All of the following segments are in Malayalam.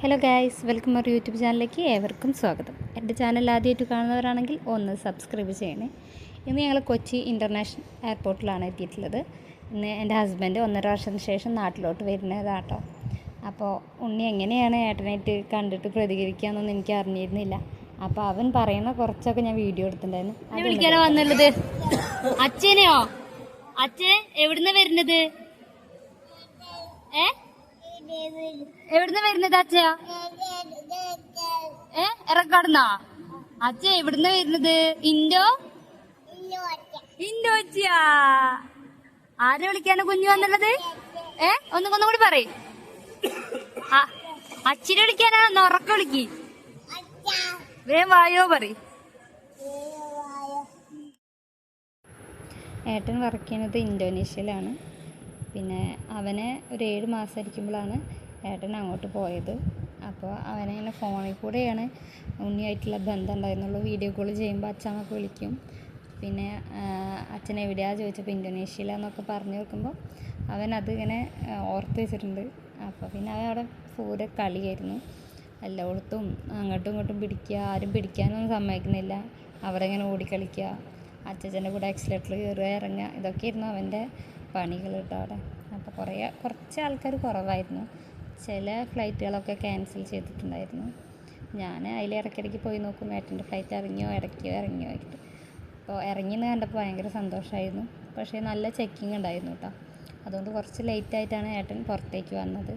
Hello guys welcome our YouTube ചാനലിലേക്ക് ഏവർക്കും സ്വാഗതം. എന്റെ ചാനൽ ആദ്യമായിട്ട് കാണുന്നവരാണെങ്കിൽ ഒന്ന് സബ്സ്ക്രൈബ് ചെയ്യണേ. ഇന്ന് ഞങ്ങൾ കൊച്ചി ഇന്റർനാഷണൽ എയർപോർട്ടിലാണ് എത്തിയിട്ടുള്ളത്. ഇന്ന് എന്റെ ഹസ്ബൻഡ് ഒന്നര വർഷത്തിന് ശേഷം നാട്ടിലോട്ട് വരുന്നതാട്ടോ. അപ്പോൾ ഉണ്ണി എങ്ങനെയാണ് ഏട്ടനായിട്ട് കണ്ടിട്ട് പ്രതികരിക്കുക എന്നൊന്നും എനിക്ക് അറിഞ്ഞിരുന്നില്ല. അപ്പോൾ അവൻ പറയുന്ന കുറച്ചൊക്കെ ഞാൻ വീഡിയോ എടുത്തിട്ടുണ്ടായിരുന്നു. വന്നുള്ളത് അച്ഛനെയോ? അച്ഛൻ എവിടുന്ന വരുന്നത്? ഏ? എവിടുന്ന വരുന്നത് അച്ഛ? ഏ ഇറക്കാടുന്നാ അച്ഛ എവിടുന്ന് വരുന്നത്? ഇൻഡോ? ഇൻഡോ അച്ഛയാ ആരെ വിളിക്കാണ് കുഞ്ഞു വന്നുള്ളത്? ഏ ഒന്നും കൂടി പറയും. അച്ഛനെ വിളിക്കാനാണ് ഉറക്ക വിളിക്ക്. വേം വായോ പറ ഏട്ടൻ വർക്ക് ചെയ്യുന്നത് ഇന്തോനേഷ്യയിലാണ്. പിന്നെ അവനെ ഒരു ഏഴ് മാസം ഇരിക്കുമ്പോഴാണ് ഏട്ടൻ അങ്ങോട്ട് പോയത്. അപ്പോൾ അവനെ ഇങ്ങനെ ഫോണിൽ കൂടെയാണ് ഉണ്ണിയായിട്ടുള്ള ബന്ധം ഉണ്ടായിരുന്നുള്ളൂ. വീഡിയോ കോൾ ചെയ്യുമ്പോൾ അച്ഛനൊക്കെ വിളിക്കും. പിന്നെ അച്ഛൻ എവിടെയാണ് ചോദിച്ചപ്പോൾ ഇന്തോനേഷ്യയിലാന്നൊക്കെ പറഞ്ഞു വെക്കുമ്പോൾ അവൻ അതിങ്ങനെ ഓർത്ത് വെച്ചിട്ടുണ്ട്. അപ്പോൾ പിന്നെ അവൻ അവിടെ പൂരെ കളിയായിരുന്നു. എല്ലായിടത്തും അങ്ങോട്ടും ഇങ്ങോട്ടും പിടിക്കുക ആരും പിടിക്കാനൊന്നും സമ്മതിക്കുന്നില്ല. അവരെങ്ങനെ ഓടിക്കളിക്കുക അച്ഛന്റെ കൂടെ എക്സിലേറ്റർ കയറുക ഇറങ്ങുക ഇതൊക്കെയായിരുന്നു അവന്റെ പണികൾ കേട്ടോ അവിടെ അപ്പോൾ കുറേ കുറച്ച് ആൾക്കാർ കുറവായിരുന്നു. ചില ഫ്ലൈറ്റുകളൊക്കെ ക്യാൻസൽ ചെയ്തിട്ടുണ്ടായിരുന്നു. ഞാൻ അതിൽ ഇടയ്ക്കിടയ്ക്ക് പോയി നോക്കും ഏട്ടന്റെ ഫ്ലൈറ്റ് ഇറങ്ങിയോ ഇടയ്ക്കോ ഇറങ്ങിയോ ആയിട്ട്. അപ്പോൾ ഇറങ്ങിയെന്ന് കണ്ടപ്പോൾ ഭയങ്കര സന്തോഷമായിരുന്നു പക്ഷേ നല്ല ചെക്കിങ് ഉണ്ടായിരുന്നു കേട്ടോ അതുകൊണ്ട് കുറച്ച് ലേറ്റായിട്ടാണ് ഏട്ടൻ പുറത്തേക്ക് വന്നത്.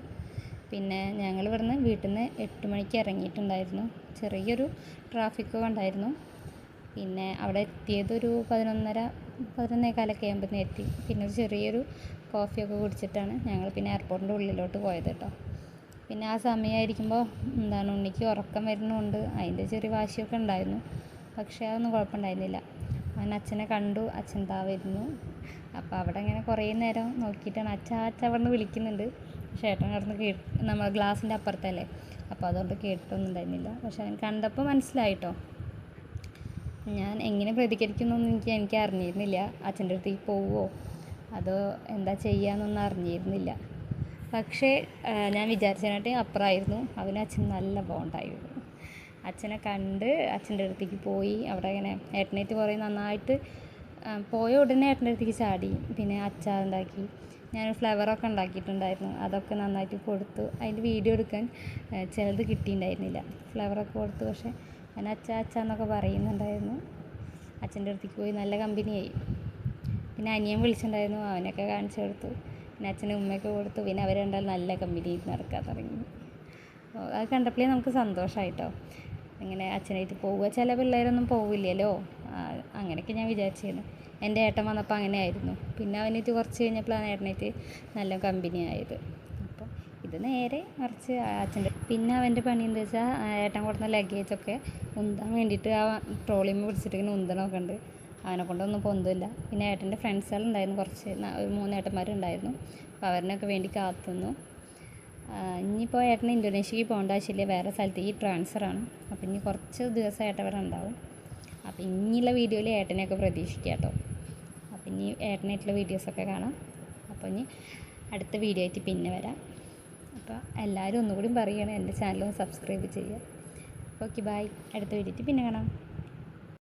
പിന്നെ ഞങ്ങൾ ഇവിടുന്ന് വീട്ടിൽ നിന്ന് എട്ട് മണിക്ക് ഇറങ്ങിയിട്ടുണ്ടായിരുന്നു. ചെറിയൊരു ട്രാഫിക്കും ഉണ്ടായിരുന്നു. പിന്നെ അവിടെ എത്തിയത് ഒരു പതിനൊന്നര പതിനൊന്നേകാലൊക്കെ ആകുമ്പോഴത്തേന് എത്തി. പിന്നെ ഒരു ചെറിയൊരു കോഫിയൊക്കെ കുടിച്ചിട്ടാണ് ഞങ്ങൾ പിന്നെ എയർപോർട്ടിന്റെ ഉള്ളിലോട്ട് പോയത് കേട്ടോ. പിന്നെ ആ സമയമായിരിക്കുമ്പോൾ എന്താണ് ഉണ്ണിക്ക് ഉറക്കം വരുന്നുണ്ട്. അതിന്റെ ചെറിയ വാശിയൊക്കെ ഉണ്ടായിരുന്നു. പക്ഷേ അതൊന്നും കുഴപ്പമുണ്ടായിരുന്നില്ല. അവൻ അച്ഛനെ കണ്ടു അച്ഛൻ താ വരുന്നു. അപ്പോൾ അവിടെ അങ്ങനെ കുറേ നേരം നോക്കിയിട്ടാണ് അച്ഛ അച്ഛ അവിടെ നിന്ന് വിളിക്കുന്നുണ്ട്. ഏട്ടൻ കിടന്ന് കേട്ട് നമ്മൾ ഗ്ലാസിന്റെ അപ്പുറത്തല്ലേ. അപ്പോൾ അതുകൊണ്ട് കേട്ടിട്ടൊന്നും ഉണ്ടായിരുന്നില്ല. പക്ഷേ അവൻ കണ്ടപ്പോൾ മനസ്സിലായിട്ടോ ഞാൻ എങ്ങനെ പ്രതികരിക്കുന്നൊന്നും എനിക്ക് എനിക്ക് അറിഞ്ഞിരുന്നില്ല അച്ഛന്റെ അടുത്തേക്ക് പോവുമോ അതോ എന്താ ചെയ്യാന്നൊന്നും അറിഞ്ഞിരുന്നില്ല. പക്ഷേ ഞാൻ വിചാരിച്ചതിനായിട്ട് അപ്പുറമായിരുന്നു. അവന് അച്ഛൻ നല്ല ബോണ്ടായിരുന്നു അച്ഛനെ കണ്ട് അച്ഛന്റെ അടുത്തേക്ക് പോയി. അവിടെ ഇങ്ങനെ ഏട്ടനേറ്റ് കുറേ നന്നായിട്ട് പോയ ഉടനെ ഏട്ടന്റെ അടുത്തേക്ക് ചാടി. പിന്നെ അച്ചാർ ഉണ്ടാക്കി. ഞാൻ ഫ്ലവറൊക്കെ ഉണ്ടാക്കിയിട്ടുണ്ടായിരുന്നു. അതൊക്കെ നന്നായിട്ട് കൊടുത്തു. അതിന്റെ വീഡിയോ എടുക്കാൻ ചിലത് കിട്ടിയിട്ടുണ്ടായിരുന്നില്ല. ഫ്ലവറൊക്കെ കൊടുത്തു. പക്ഷേ ഞാൻ അച്ഛ അച്ഛ എന്നൊക്കെ പറയുന്നുണ്ടായിരുന്നു. അച്ഛന്റെ അടുത്തേക്ക് പോയി നല്ല കമ്പനിയായി. പിന്നെ അനിയൻ വിളിച്ചിട്ടുണ്ടായിരുന്നു അവനൊക്കെ കാണിച്ചു കൊടുത്തു. പിന്നെ അച്ഛനും ഉമ്മയൊക്കെ കൊടുത്തു. പിന്നെ അവർ നല്ല കമ്പനിയിൽ നടക്കാൻ തുടങ്ങി. അത് കണ്ടപ്പോഴേ നമുക്ക് സന്തോഷമായിട്ടോ ഇങ്ങനെ അച്ഛനായിട്ട് പോവുക. ചില പിള്ളേരൊന്നും പോവില്ലല്ലോ. അങ്ങനെയൊക്കെ ഞാൻ വിചാരിച്ചിരുന്നു. എന്റെ ഏട്ടൻ വന്നപ്പോൾ അങ്ങനെ ആയിരുന്നു പിന്നെ അവനായിട്ട് കുറച്ച് കഴിഞ്ഞപ്പോഴാണ് ഏട്ടനായിട്ട് നല്ല കമ്പനി ആയത് അപ്പോൾ ഇത് നേരെ മറിച്ച് അച്ഛന്റെ പിന്നെ അവന്റെ പണി എന്താ വെച്ചാൽ ഏട്ടൻ കൊടുത്ത ലഗേജൊക്കെ ഉന്താൻ വേണ്ടിയിട്ട് ആ ട്രോളിമ്മ പിടിച്ചിട്ട് ഇങ്ങനെ ഉന്തണമൊക്കെ ഉണ്ട് അവനെ കൊണ്ടൊന്നും പൊന്തില്ല. പിന്നെ ഏട്ടന്റെ ഫ്രണ്ട്സുകളുണ്ടായിരുന്നു കുറച്ച്. ഒരു മൂന്ന് ഏട്ടന്മാരുണ്ടായിരുന്നു അപ്പോൾ അവരിനൊക്കെ വേണ്ടി കാത്തുനിന്നു ഇനിയിപ്പോൾ ഏട്ടന് ഇന്തോനേഷ്യക്ക് പോകേണ്ട ആവശ്യമില്ല. വേറെ സ്ഥലത്തേക്ക് ട്രാൻസ്ഫറാണ് അപ്പോൾ ഇനി കുറച്ച് ദിവസമായിട്ട് അവിടെ ഉണ്ടാവും. അപ്പോൾ ഇനിയുള്ള വീഡിയോയിൽ ഏട്ടനെയൊക്കെ പ്രതീക്ഷിക്കുക കേട്ടോ. അപ്പോൾ ഇനി ഏട്ടനായിട്ടുള്ള വീഡിയോസൊക്കെ കാണാം. അപ്പോൾ ഇനി അടുത്ത വീഡിയോ ആയിട്ട് പിന്നെ വരാം. അപ്പോൾ എല്ലാവരും ഒന്നുകൂടി പറയുകയാണ് എന്റെ ചാനൽ ഒന്ന് സബ്സ്ക്രൈബ് ചെയ്യുക. ഓക്കെ ബായ് അടുത്ത വീഡിയോയ്ക്ക് പിന്നെ കാണാം.